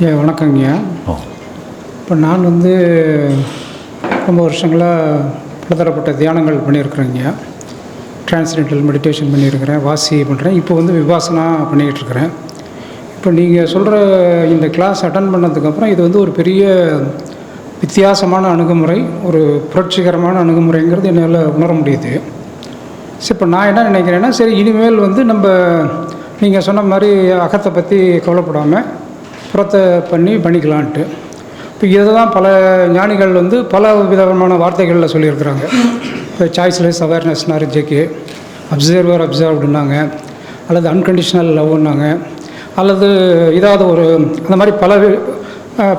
ஐயா வணக்கங்கய்யா இப்போ நான் வந்து ரொம்ப வருஷங்களாக பலதரப்பட்ட தியானங்கள் பண்ணியிருக்கிறேங்கய்யா டிரான்ஸ்டென்டல் மெடிடேஷன் பண்ணியிருக்கிறேன் வாசி பண்ணுறேன் இப்போ வந்து விபாசனா பண்ணிக்கிட்டு இருக்கிறேன் இப்போ நீங்கள் சொல்கிற இந்த கிளாஸ் அட்டன் பண்ணதுக்கப்புறம் இது வந்து ஒரு பெரிய வித்தியாசமான அணுகுமுறை ஒரு புரட்சிகரமான அணுகுமுறைங்கிறது என்னால் உணர முடியுது. சரி இப்போ நான் என்ன நினைக்கிறேன்னா சரி இனிமேல் வந்து நம்ம நீங்கள் சொன்ன மாதிரி அகத்தை பற்றி கவலைப்படாமல் புறத்தை பண்ணி பண்ணிக்கலான்ட்டு. இப்போ இதை தான் பல ஞானிகள் வந்து பல விதமான வார்த்தைகளில் சொல்லியிருக்கிறாங்க. இப்போ சாய்ஸ்லெஸ் அவேர்னஸ் நாலேஜுக்கு அப்சர்வர் அப்சர்வ்டுனாங்க அல்லது அன்கண்டிஷனல் லவ்னாங்க அல்லது இதாவது ஒரு அந்த மாதிரி பல வி-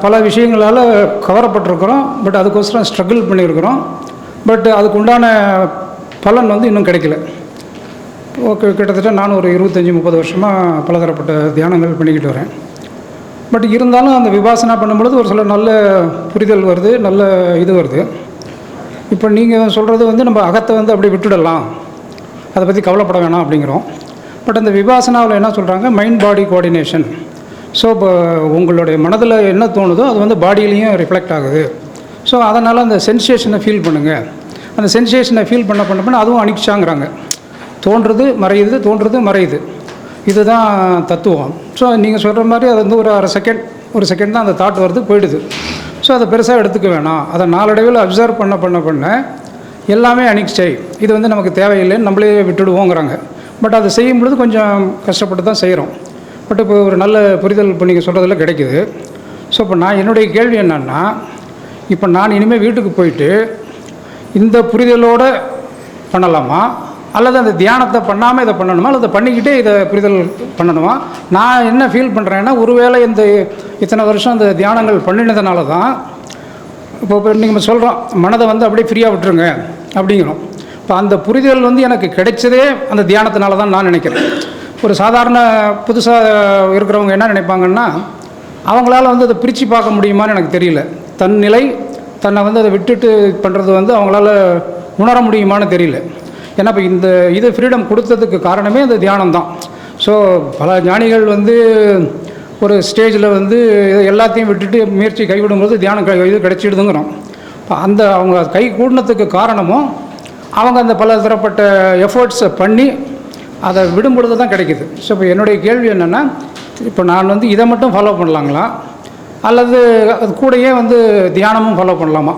பல விஷயங்களால் கவரப்பட்டிருக்கிறோம். பட் அதுக்கோசரம் ஸ்ட்ரகிள் பண்ணியிருக்கிறோம். பட் அதுக்கு உண்டான பலன் வந்து இன்னும் கிடைக்கல. ஓகே கிட்டத்தட்ட நான் ஒரு இருபத்தஞ்சி முப்பது வருஷமாக பலதரப்பட்ட தியானங்கள் பண்ணிக்கிட்டு வரேன். பட் இருந்தாலும் அந்த விபாசனா பண்ணும்பொழுது ஒரு சில நல்ல புரிதல் வருது நல்ல இது வருது. இப்போ நீங்கள் சொல்கிறது வந்து நம்ம அகத்தை வந்து அப்படியே விட்டுடலாம். அதை பற்றி கவலைப்பட வேணாம் அப்படிங்கிறோம். பட் அந்த விபாசனாவில் என்ன சொல்கிறாங்க மைண்ட் பாடி கோஆர்டினேஷன் ஸோ இப்போ உங்களுடைய மனதில் என்ன தோணுதோ அது வந்து பாடியிலையும் ரிஃப்ளெக்ட் ஆகுது. ஸோ அதனால் அந்த சென்சேஷனை ஃபீல் பண்ணுங்கள் அந்த சென்சேஷனை ஃபீல் பண்ண பண்ண பண்ண அதுவும் அனிக்ஷாங்கிறாங்க தோன்றுறது மறையுது தோன்றுறது மறையுது. இதுதான் தத்துவம். ஸோ நீங்கள் சொல்கிற மாதிரி அது வந்து ஒரு அரை செகண்ட் ஒரு செகண்ட் தான் அந்த தாட் வருது போயிடுது. ஸோ அதை பெருசாக எடுத்துக்க வேணாம். அதை நாளடைவில் அப்சர்வ் பண்ண பண்ண பண்ண எல்லாமே அனிக்ஸ்டை இது வந்து நமக்கு தேவையில்லைன்னு நம்மளே விட்டுடுவோங்கிறாங்க. பட் அதை செய்யும் பொழுது கொஞ்சம் கஷ்டப்பட்டு தான் செய்கிறோம் பட் இப்போ ஒரு நல்ல புரிதல் இப்போ நீங்கள் சொல்கிறதுல கிடைக்குது. ஸோ இப்போ நான் என்னுடைய கேள்வி என்னன்னா இப்போ நான் இனிமேல் வீட்டுக்கு போயிட்டு இந்த புரிதலோடு பண்ணலாமா? அல்லது அந்த தியானத்தை பண்ணாமல் இதை பண்ணணுமா? அல்லது பண்ணிக்கிட்டே இதை புரிதல் பண்ணணுமா? நான் என்ன ஃபீல் பண்ணுறேன்னா ஒருவேளை இந்த இத்தனை வருஷம் அந்த தியானங்கள் பண்ணினதுனால தான் இப்போ இப்போ நீங்கள் சொல்கிறோம் மனதை வந்து அப்படியே ஃப்ரீயாக விட்டுருங்க அப்படிங்கிறோம். இப்போ அந்த புரிதல் வந்து எனக்கு கிடைச்சதே அந்த தியானத்தினால தான் நான் நினைக்கிறேன். ஒரு சாதாரண புதுசாக இருக்கிறவங்க என்ன நினைப்பாங்கன்னா அவங்களால வந்து அதை பிரித்து பார்க்க முடியுமான்னு எனக்கு தெரியல. தன் நிலை தன்னை வந்து அதை விட்டுட்டு பண்ணுறது வந்து அவங்களால உணர முடியுமான்னு தெரியல. ஏன்னா இப்போ இந்த இது ஃப்ரீடம் கொடுத்ததுக்கு காரணமே அந்த தியானம் தான் ஸோ பல ஞானிகள் வந்து ஒரு ஸ்டேஜில் வந்து எல்லாத்தையும் விட்டுட்டு முயற்சி கைவிடும்போது தியானம் கை இது கிடைச்சிடுதுங்கிறோம். இப்போ அந்த அவங்க கை கூடினத்துக்கு காரணமும் அவங்க அந்த பல தரப்பட்ட எஃபர்ட்ஸை பண்ணி அதை விடும் பொழுது தான் கிடைக்குது. ஸோ இப்போ என்னுடைய கேள்வி என்னென்னா இப்போ நான் வந்து இதை மட்டும் ஃபாலோ பண்ணலாங்களா? அல்லது அது கூடயே வந்து தியானமும் ஃபாலோ பண்ணலாமா?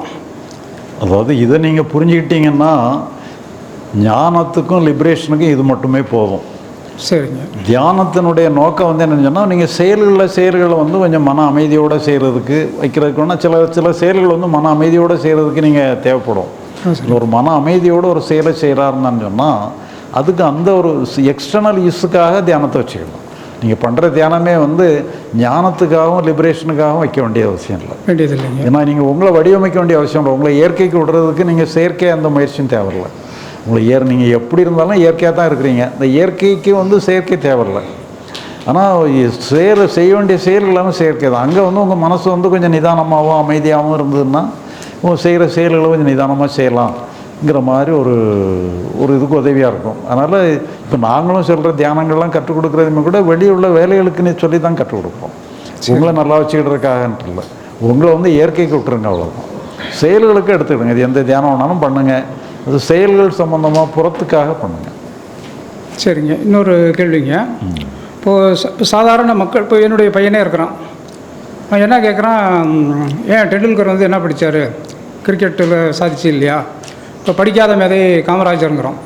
அதாவது இதை நீங்கள் புரிஞ்சுக்கிட்டீங்கன்னா ஞானத்துக்கும் லிபரேஷனுக்கும் இது மட்டுமே போதும் சரிங்க. தியானத்தினுடைய நோக்கம் வந்து என்னன்னு சொன்னால் நீங்கள் செயல்களில் செயல்களை வந்து கொஞ்சம் மன அமைதியோடு செய்கிறதுக்கு வைக்கிறதுக்கு வேணால் சில சில செயல்கள் வந்து மன அமைதியோடு செய்கிறதுக்கு நீங்கள் தேவைப்படும். ஒரு மன அமைதியோடு ஒரு செயலை செய்கிறாருன்னு சொன்னால் அதுக்கு அந்த ஒரு எக்ஸ்டர்னல் யூஸுக்காக தியானத்தை வச்சுக்கணும். நீங்கள் பண்ணுற தியானமே வந்து ஞானத்துக்காகவும் லிபரேஷனுக்காகவும் வைக்க வேண்டிய அவசியம் இல்லை. வேண்டியது இல்லைங்க ஏன்னா நீங்கள் உங்களை வடிவமைக்க வேண்டிய அவசியம் இல்லை. உங்களை இயற்கைக்கு விடுறதுக்கு நீங்கள் செயற்கை அந்த முயற்சியும் தேவையில்லை. உங்களை ஏற் நீங்கள் எப்படி இருந்தாலும் இயற்கையாக தான் இருக்கிறீங்க. இந்த இயற்கைக்கு வந்து செயற்கை தேவையில்லை. ஆனால் செயல் செய்ய வேண்டிய செயல் எல்லாமே செயற்கை தான். அங்கே வந்து உங்கள் மனசு வந்து கொஞ்சம் நிதானமாகவும் அமைதியாகவும் இருந்ததுன்னா உங்கள் செய்கிற செயல்களை கொஞ்சம் நிதானமாக செய்யலாம்ங்கிற மாதிரி ஒரு ஒரு இதுக்கு உதவியாக இருக்கும். அதனால் இப்போ நாங்களும் சொல்கிற தியானங்கள்லாம் கற்றுக் கொடுக்குறதுமே கூட வெளியே உள்ள வேலைகளுக்குன்னு சொல்லி தான் கற்றுக் கொடுப்போம். உங்களை நல்லா வச்சுக்கிட்டு இல்லை. உங்களை வந்து இயற்கைக்கு விட்டுருங்க அவ்வளோதான் செயல்களுக்கு எடுத்துக்கிடுங்க. இது எந்த தியானம் வேணாலும் பண்ணுங்கள் அது செயல்கள் சம்மந்தமாக புறத்துக்காக பண்ணுங்கள் சரிங்க. இன்னொரு கேள்விங்க. இப்போது சாதாரண மக்கள் இப்போ என்னுடைய பையனே இருக்கிறான். அவன் என்ன கேட்குறான்? ஏன் டெண்டுல்கர் வந்து என்ன படித்தார் கிரிக்கெட்டில் சாதிச்சு இல்லையா? இப்போ படிக்காத மேதை காமராஜருங்கிறோம்.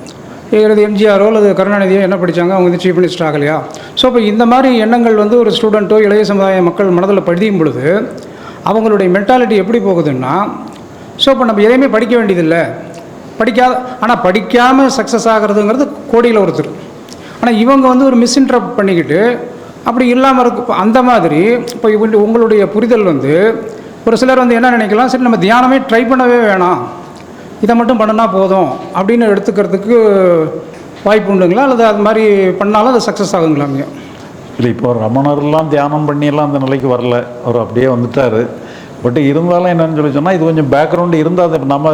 இது எம்ஜிஆரோ அல்லது கருணாநிதியோ என்ன படித்தாங்க அவங்க வந்து சீஃப் மினிஸ்டர் ஆகலையா? ஸோ இப்போ இந்த மாதிரி எண்ணங்கள் வந்து ஒரு ஸ்டூடெண்ட்டோ இளைய சமுதாய மக்கள் மனதில் படிக்கும் பொழுது அவங்களுடைய மென்டாலிட்டி எப்படி போகுதுன்னா ஸோ இப்போ நம்ம எதையுமே படிக்க வேண்டியதில்லை. படிக்காத ஆனால் படிக்காமல் சக்ஸஸ் ஆகிறதுங்கிறது கோடியில் ஒருத்தர். ஆனால் இவங்க வந்து ஒரு மிஸ்இன்டர்ப்ட் பண்ணிக்கிட்டு அப்படி இல்லாமல் இருக்கு இப்போ அந்த மாதிரி இப்போ இவங்க உங்களுடைய புரிதல் வந்து ஒரு சிலர் வந்து என்ன நினைக்கலாம் சரி நம்ம தியானமே ட்ரை பண்ணவே வேணாம். இதை மட்டும் பண்ணினா போதும் அப்படின்னு எடுத்துக்கிறதுக்கு வாய்ப்பு உண்டுங்களா? அல்லது அது மாதிரி பண்ணாலும் அது சக்ஸஸ் ஆகுங்களாங்க இல்லை இப்போ ரமணர்லாம் தியானம் பண்ணியெல்லாம் அந்த நிலைக்கு வரல. அவர் அப்படியே வந்துட்டார். பட் இருந்தாலும் என்னன்னு சொல்லி சொன்னால் இது கொஞ்சம் பேக்ரவுண்டு இருந்தால் அது நம்ம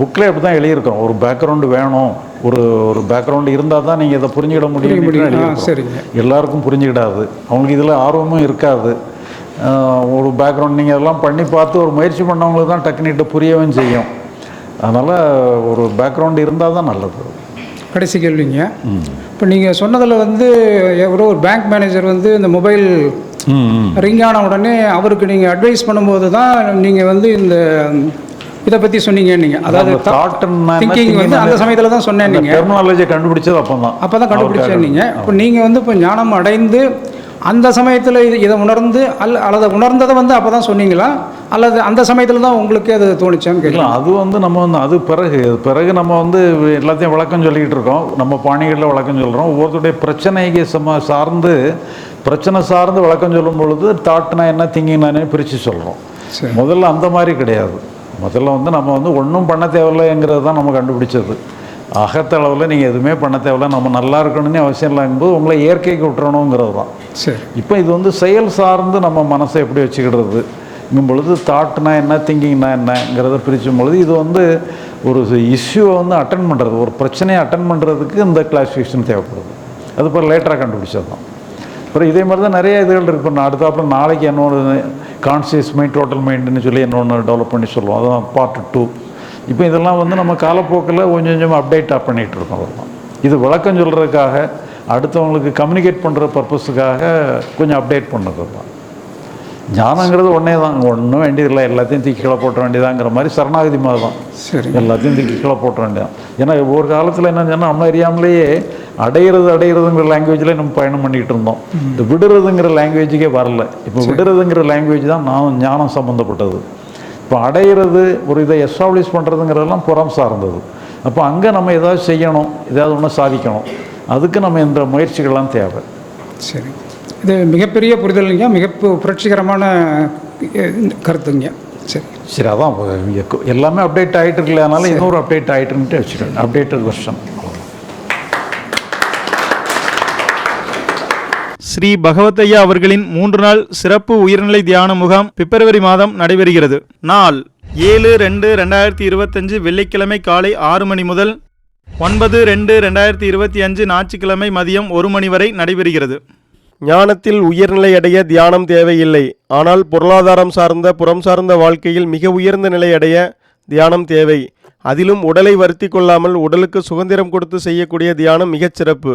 புக்கில் அப்படி தான் எழுதியிருக்கோம் ஒரு பேக்ரவுண்டு வேணும். ஒரு ஒரு பேக்ரவுண்டு இருந்தால் தான் நீங்கள் இதை புரிஞ்சுக்கிட முடியும் சரிங்க. எல்லாருக்கும் புரிஞ்சுக்கிடாது. அவங்களுக்கு இதில் ஆர்வமும் இருக்காது. ஒரு பேக்ரவுண்ட் நீங்கள் எல்லாம் பண்ணி பார்த்து ஒரு முயற்சி பண்ணவங்களுக்கு தான் டக்குனிட்டு புரியவும் செய்யும். அதனால் ஒரு பேக்ரவுண்ட் இருந்தால் தான் நல்லது. கடைசி கேள்விங்க. இப்போ நீங்கள் சொன்னதில் வந்து ஒரு பேங்க் மேனேஜர் வந்து இந்த மொபைல் ரிங் ஆன உடனே அவருக்கு நீங்கள் அட்வைஸ் பண்ணும்போது தான் நீங்கள் வந்து இந்த இதை பற்றி சொன்னீங்க நீங்கள் அதாவது திங்கிங் வந்து அந்த சமயத்தில் தான் சொன்னேன் நீங்கள் கண்டுபிடிச்சது அப்போ தான் அப்போ தான் கண்டுபிடிச்சேன் நீங்கள் இப்போ நீங்கள் வந்து இப்போ ஞானம் அடைந்து அந்த சமயத்தில் இது இதை உணர்ந்து அல்ல அல்லது உணர்ந்ததை வந்து அப்போ தான் சொன்னீங்களா? அல்லது அந்த சமயத்தில் தான் உங்களுக்கு அது தோணுச்சான்னு கேட்கலாம் அது வந்து நம்ம வந்து அது பிறகு பிறகு நம்ம வந்து எல்லாத்தையும் விளக்கம் சொல்லிக்கிட்டு இருக்கோம். நம்ம பாணிகளில் விளக்கம் சொல்கிறோம் ஒவ்வொருத்தருடைய பிரச்சனைக்கு சம சார்ந்து பிரச்சனை சார்ந்து விளக்கம் சொல்லும் பொழுது தாட்னா என்ன திங்கிங் நானே பிரித்து சொல்கிறோம் முதல்ல அந்த மாதிரி கிடையாது. முதல்ல வந்து நம்ம வந்து ஒன்றும் பண்ண தேவையில்லைங்கிறது தான் நம்ம கண்டுபிடிச்சது. அகத்தளவில் நீங்கள் எதுவுமே பண்ண தேவையில்ல. நம்ம நல்லா இருக்கணும்னு அவசியம் இல்லைங்கும்போது உங்களை இயற்கைக்கு விட்டுறணுங்கிறது தான். சரி. இப்போ இது வந்து செயல் சார்ந்து நம்ம மனசை எப்படி வச்சுக்கிடுறது இங்கும் பொழுது தாட்னா என்ன திங்கிங்னா என்னங்கிறத பிரிச்சும் பொழுது இது வந்து ஒரு இஷ்யூவை வந்து அட்டன் பண்ணுறது ஒரு பிரச்சனையை அட்டன் பண்ணுறதுக்கு இந்த கிளாஸிஃபிகேஷன் தேவைப்படுது. அது இப்போ லேட்டராக கண்டுபிடிச்சது தான். அப்புறம் இதே மாதிரி தான் நிறைய இதுகள் இருக்கு. இப்போ நான் அடுத்தாப்புல நாளைக்கு என்னோட கான்சியஸ் மைண்ட் டோட்டல் மைண்டுன்னு சொல்லி இன்னொன்று டெவலப் பண்ணி சொல்லுவோம். அதுதான் பார்ட் டூ இப்போ இதெல்லாம் வந்து நம்ம காலப்போக்கில் கொஞ்சம் கொஞ்சம் அப்டேட்டாக பண்ணிகிட்டு இருக்கோம் அதெல்லாம் இது விளக்கம் சொல்கிறதுக்காக அடுத்தவங்களுக்கு கம்யூனிகேட் பண்ணுற பர்பஸுக்காக கொஞ்சம் அப்டேட் பண்ணது. தான் ஞானங்கிறது ஒன்றே தான். ஒன்றும் வேண்டியதில்லை. எல்லாத்தையும் தூக்கி கீழே போட்ட வேண்டியதாங்கிற மாதிரி சரணாகதி மாதிரி தான். சரி. எல்லாத்தையும் தூக்கி கீழே போட்ட வேண்டியதான். ஏன்னா ஒரு காலத்தில் என்ன சொன்னால் நம்ம அறியாமலேயே அடையிறது அடையிறதுங்கிற லாங்குவேஜில் நம்ம பயணம் பண்ணிக்கிட்டு இருந்தோம். இந்த விடுறதுங்கிற லாங்குவேஜுக்கே வரல. இப்போ விடுறதுங்கிற லாங்குவேஜ் தான் நான் ஞானம் சம்மந்தப்பட்டது இப்போ அடையிறது ஒரு இதை எஸ்டாப்ளிஷ் பண்ணுறதுங்கிறதெல்லாம் புறம் சார்ந்தது. அப்போ அங்கே நம்ம ஏதாவது செய்யணும் ஏதாவது ஒன்று சாதிக்கணும். அதுக்கு நம்ம இந்த முயற்சிகள்லாம் தேவை. சரி. இது மிகப்பெரிய புரிதலுங்க மிக புரட்சிகரமான கருத்துங்க. சரி. சரி அதான் எல்லாமே அப்டேட் ஆகிட்டு இருக்கல அதனால இன்னொரு அப்டேட் ஆகிட்டுன்ட்டு வச்சுருக்கேன் அப்டேட்டட் வெர்ஷன் ஸ்ரீ பகவத்தையா அவர்களின் மூன்று நாள் சிறப்பு உயர்நிலை தியான முகாம் பிப்ரவரி மாதம் நடைபெறுகிறது. நாள் ஏழு ரெண்டு ரெண்டாயிரத்தி இருபத்தஞ்சு வெள்ளிக்கிழமை காலை ஆறு மணி முதல் ஒன்பது ரெண்டு ரெண்டாயிரத்தி இருபத்தி அஞ்சு ஞாயிற்றுக்கிழமை மதியம் ஒரு மணி வரை நடைபெறுகிறது. ஞானத்தில் உயர்நிலை அடைய தியானம் தேவையில்லை. ஆனால் பொருளாதாரம் சார்ந்த புறம் சார்ந்த வாழ்க்கையில் மிக உயர்ந்த நிலை அடைய தியானம் தேவை. அதிலும் உடலை வருத்தி கொள்ளாமல் உடலுக்கு சுதந்திரம் கொடுத்து செய்யக்கூடிய தியானம் மிகச் சிறப்பு.